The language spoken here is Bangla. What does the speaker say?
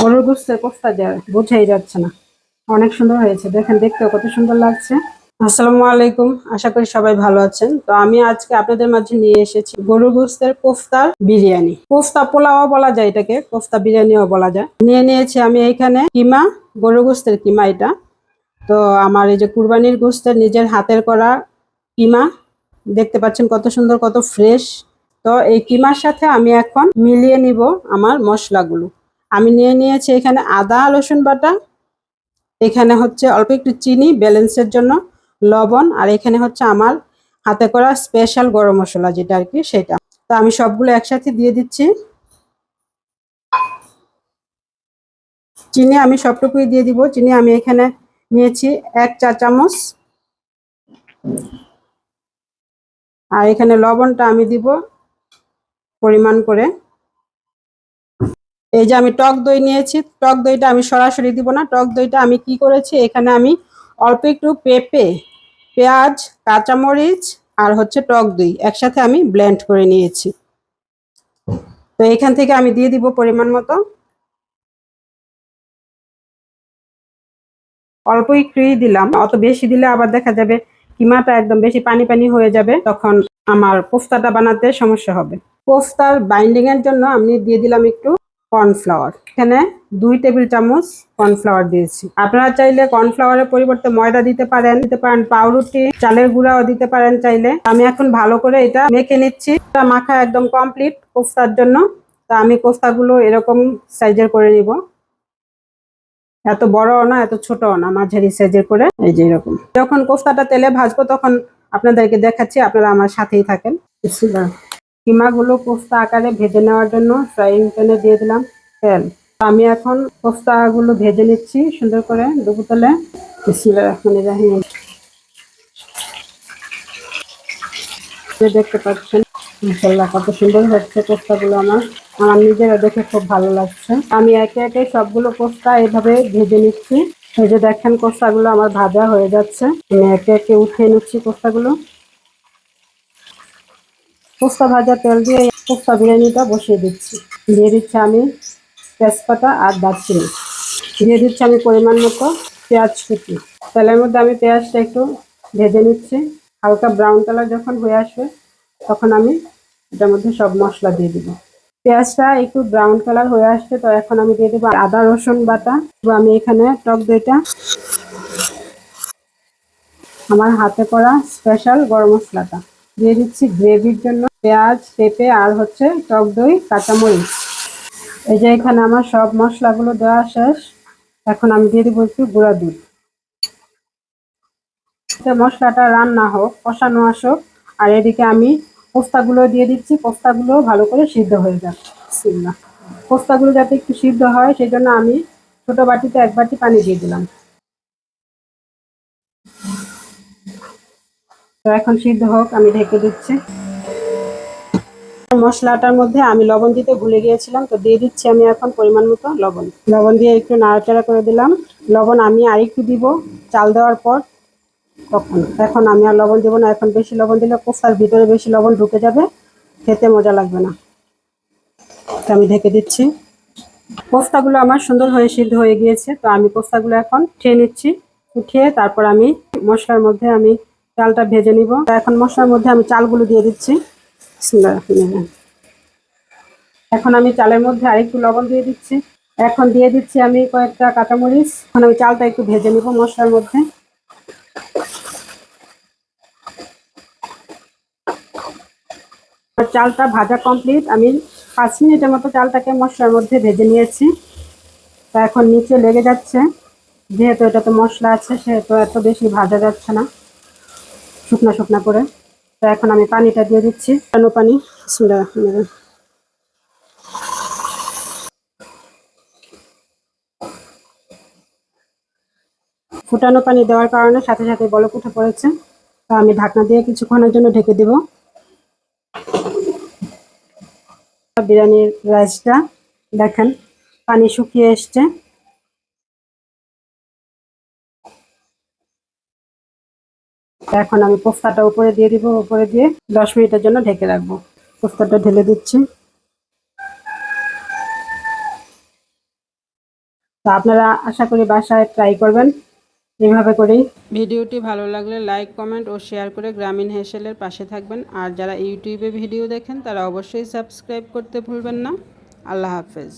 গরুর গোস্তের কোফতা দেওয়া বোঝাই যাচ্ছে না। অনেক সুন্দর হয়েছে। দেখেন, দেখতেও কত সুন্দর লাগছে। আসসালামু আলাইকুম। আশা করি সবাই ভালো আছেন। তো আমি আজকে আপনাদের মাঝে নিয়ে এসেছি গরুর গোস্তের কোফতার বিরিয়ানি। কোফতা পোলাও বলা যায় এটাকে। কোফতা বিরিয়ানিও বলা যায়। নিয়ে নিয়েছি আমি এইখানে কিমা, গরুর গোস্তের কিমা এটা। তো আমার এই যে কুরবানির গোস্তের নিজের হাতের করা কিমা, দেখতে পাচ্ছেন কত সুন্দর, কত ফ্রেশ। তো এই কিমার সাথে আমি এখন মিলিয়ে নিব আমার মশলাগুলো। আমি নিয়ে নিয়েছি এখানে আদা, রসুন বাটা। এখানে হচ্ছে অল্প একটু চিনি ব্যালেন্সের জন্য লবণ। আর এখানে হচ্ছে আমার হাতে করা স্পেশাল গরম মশলা যেটা আর কি, সেটা। তো আমি সবগুলো একসাথে দিয়ে দিচ্ছি। চিনি আমি সবটুকুই দিয়ে দিব। চিনি আমি এখানে নিয়েছি এক চা চামচ। আর এখানে লবণটা আমি দিব পরিমাণ করে। এই যে আমি টক দই নিয়েছি, টক দইটা আমি সরাসরি দিব না। টক দইটা আমি কি করেছি? এখানে আমি অল্প একটু পেঁপে, পেঁয়াজ, কাঁচামরিচ আর হচ্ছে টক দই একসাথে আমি ব্লেন্ড করে নিয়েছি। তো এখান থেকে আমি দিয়ে দিব পরিমাণ মতো। অল্প একটুই দিলাম। অত বেশি দিলে আবার দেখা যাবে কিমাটা একদম বেশি পানি পানি হয়ে যাবে, তখন আমার কোফতাটা বানাতে সমস্যা হবে। কোফতার বাইন্ডিং এর জন্য আমি দিয়ে দিলাম একটু কর্নফ্লাওয়ার। এখানে দুই টেবিল চামচ কর্নফ্লাওয়ার দিয়েছি। আপনারা চাইলে কর্নফ্লাওয়ারের পরিবর্তে ময়দা দিতে পারেন দিতে পারেন পাউরুটি, চালের গুঁড়াও দিতে পারেন চাইলে। আমি এখন ভালো করে এটা মেখে নিচ্ছি। এটা মাখা একদম কমপ্লিট কোফতার জন্য। তা আমি কোফতাগুলো এরকম সাইজের করে নিব। এত বড়ও না, এত ছোটও না, মাঝারি সাইজের করে। এই যে এরকম। যখন কোফতাটা তেলে ভাজবো তখন আপনাদেরকে দেখাচ্ছি, আপনারা আমার সাথেই থাকেন। কিমাগুলো পোস্তা আকারে ভেজে নেওয়ার জন্য ফ্রাইং প্যানে দিয়ে দিলাম তেল। আমি এখন কোফতাগুলো ভেজে নিচ্ছি সুন্দর করে ডুবু তেলে দেখতে পাচ্ছেন, মাশাআল্লাহ কত সুন্দর হচ্ছে কোফতাগুলো আমার। আমার নিজেরা দেখে খুব ভালো লাগছে। আমি একে একে সবগুলো পোস্তা এইভাবে ভেজে নিচ্ছি। ভেজে দেখেন কোফতাগুলো আমার ভাজা হয়ে যাচ্ছে। আমি একে একে উঠিয়ে নিচ্ছি কোফতাগুলো কোফতা ভাজা তেল দিয়ে কোফতা বিরিয়ানিটা বসিয়ে দিচ্ছি। দিয়ে দিচ্ছি আমি তেজপাতা আর দারচিনি। দিয়ে দিচ্ছি আমি পরিমাণ মতো পেঁয়াজ কুচি। তেলের মধ্যে আমি পেঁয়াজটা একটু ভেজে নিচ্ছি। হালকা ব্রাউন কালার যখন হয়ে আসবে, তখন আমি এটার মধ্যে সব মশলা দিয়ে দিব। পেঁয়াজটা একটু ব্রাউন কালার হয়ে আসছে, তো এখন আমি দিয়ে দেবো আদা, রসুন বাটা। আমি এখানে টক দইটা আমার হাতে করা স্পেশাল গরম মশলাটা। দিয়ে দিচ্ছি গ্রেভির জন্য পেঁয়াজ, পেঁপে আর হচ্ছে টক দই, কাঁচামরিচ। এই যে এখানে আমার সব মশলাগুলো দেওয়া শেষ। এখন আমি দিয়ে দেবো একটু গুঁড়া দুধ। মশলাটা রান্না হোক, কষানো আসুক, আর এদিকে আমি পোস্তাগুলো দিয়ে দিচ্ছি, পোস্তাগুলো ভালো করে সিদ্ধ হয়ে বিসমিল্লাহ। পোস্তাগুলো যাতে একটু সিদ্ধ হয় সেই জন্য আমি ছোট বাটিতে এক বাটি পানি দিয়ে দিলাম। তো এখন সিদ্ধ হোক, আমি ঢেকে দিচ্ছি। মশলাটার মধ্যে আমি লবণ দিতে ভুলে গিয়েছিলাম, তো দিয়ে দিচ্ছি আমি এখন পরিমাণ মতো লবণ। লবণ দিয়ে একটু নাড়াচাড়া করে দিলাম। লবণ আমি আরেকটু দিব, চাল দেওয়ার পর তখন এখন আমি আর লবণ দেবো না, এখন বেশি লবণ দিলে কোফতার ভিতরে বেশি লবণ ঢুকে যাবে, খেতে মজা লাগবে না। তো আমি ঢেকে দিচ্ছি। কোফতাগুলো আমার সুন্দর হয়ে সিদ্ধ হয়ে গিয়েছে, তো আমি কোফতাগুলো এখন উঠিয়ে নিচ্ছি। উঠিয়ে তারপর আমি মশলার মধ্যে আমি চালটা ভেজে নিব। এখন মশলার মধ্যে আমি চালগুলো দিয়ে দিচ্ছি। এখন আমি চালের মধ্যে আরেকটু লবণ দিয়ে দিচ্ছি। এখন দিয়ে দিচ্ছি আমি কয়েকটা কাঁচামরিচ। এখন আমি চালটা একটু ভেজে নিব মশলার মধ্যে। চালটা ভাজা কমপ্লিট। আমি পাঁচ মিনিটের মতো চালটাকে মশলার মধ্যে ভেজে নিয়েছি। তা এখন নিচে লেগে যাচ্ছে। যেহেতু এটাতে মশলা আছে, সেহেতু এত বেশি ভাজা যাচ্ছে না। শুকনা শুকনা করে। তো এখন আমি পানিটা দিয়ে দিচ্ছি। কেন পানি। ফুটানো পানি দেওয়ার কারণে সাথে সাথে বলক উঠে পড়েছে। তো আমি ঢাকনা দিয়ে কিছুক্ষণের জন্য ঢেকে দেব। বিরিয়ানির রাইসটা দেখেন, পানি শুকিয়ে এসছে। এখন আমি পোস্তাটা উপরে দিয়ে দিব, উপরে দিয়ে দশ মিনিটের জন্য ঢেকে রাখব। পোস্তাটা ঢেলে দিচ্ছি। তো আপনারা আশা করি বাসায় ট্রাই করবেন। এইভাবে করেই। ভিডিওটি ভালো লাগলে লাইক কমেন্ট ও শেয়ার করে গ্রামীণ হেসেলের পাশে থাকবেন। আর যারা ইউটিউবে ভিডিও দেখেন, তারা অবশ্যই সাবস্ক্রাইব করতে ভুলবেন না। আল্লাহ হাফেজ।